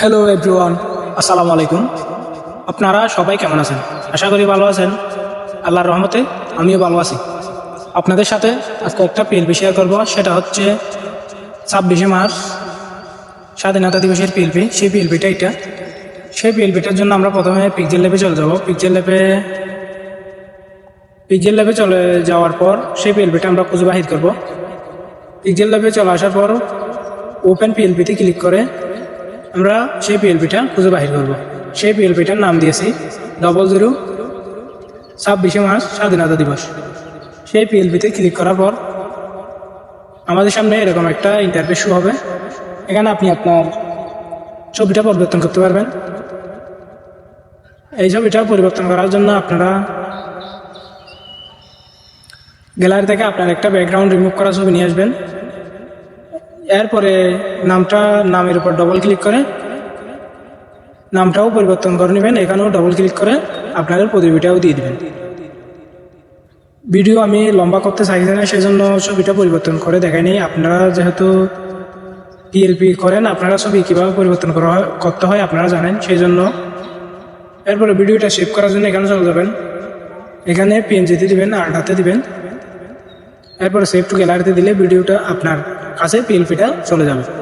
Hello everyone আসসালামু আলাইকুম আপনারা সবাই কেমন আছেন? আশা করি ভালো আছেন। আল্লাহর রহমতে আমিও ভালো আছি। আপনাদের সাথে আজকে একটা পিএলপি শেয়ার করব সেটা হচ্ছে ছাব্বিশে মার্চ, স্বাধীনতা দিবসের পিএলপি সেই পিএলপিটা এটা সেই পিএলপিটার জন্য আমরা প্রথমে পিকজেল ল্যাবে চলে যাব। পিকজেল ল্যাবে পিকজেল ল্যাবে চলে যাওয়ার পর সেই পিএলপিটা আমরা খুঁজে বাহির করব। পিকজেল ল্যাবে চলে আসার পর ওপেন পিএলপিতে ক্লিক করে আমরা সেই পিএলপিটা খুঁজে বাহির করব। সেই পিএলপিটার নাম দিয়েছি ডবল জিরো ছাব্বিশে মার্চ স্বাধীনতা দিবস। সেই পিএলপিতে ক্লিক করার পর আমাদের সামনে এরকম একটা ইন্টারভিউ শো হবে। এখানে আপনি আপনার ছবিটা পরিবর্তন করতে পারবেন। এই ছবিটা পরিবর্তন করার জন্য আপনারা গ্যালারি থেকে আপনার একটা ব্যাকগ্রাউন্ড রিমুভ করা ছবি নিয়ে আসবেন। এরপরে নামটা, নামের উপর ডবল ক্লিক করে। নামটাও পরিবর্তন করে নেবেন, এখানেও ডবল ক্লিক করে আপনাদের প্রতিবিটাও দিয়ে দেবেন। ভিডিও আমি লম্বা করতে চাইছি না, সেজন্য ছবিটা পরিবর্তন করে দেখাইনি আপনারা যেহেতু পিএলপি করেন, আপনারা ছবি কীভাবে পরিবর্তন করা হয়, করতে হয় আপনারা জানেন সেই জন্য এরপরে ভিডিওটা সেভ করার জন্য এখানে চলে যাবেন। এখানে পিএনজিতে দিবেন আর্টাতে দিবেন। এরপরে সেভ টু গ্যালারিতে দিলে ভিডিওটা আপনার কাছে পিএলপিটা চলে যাবে।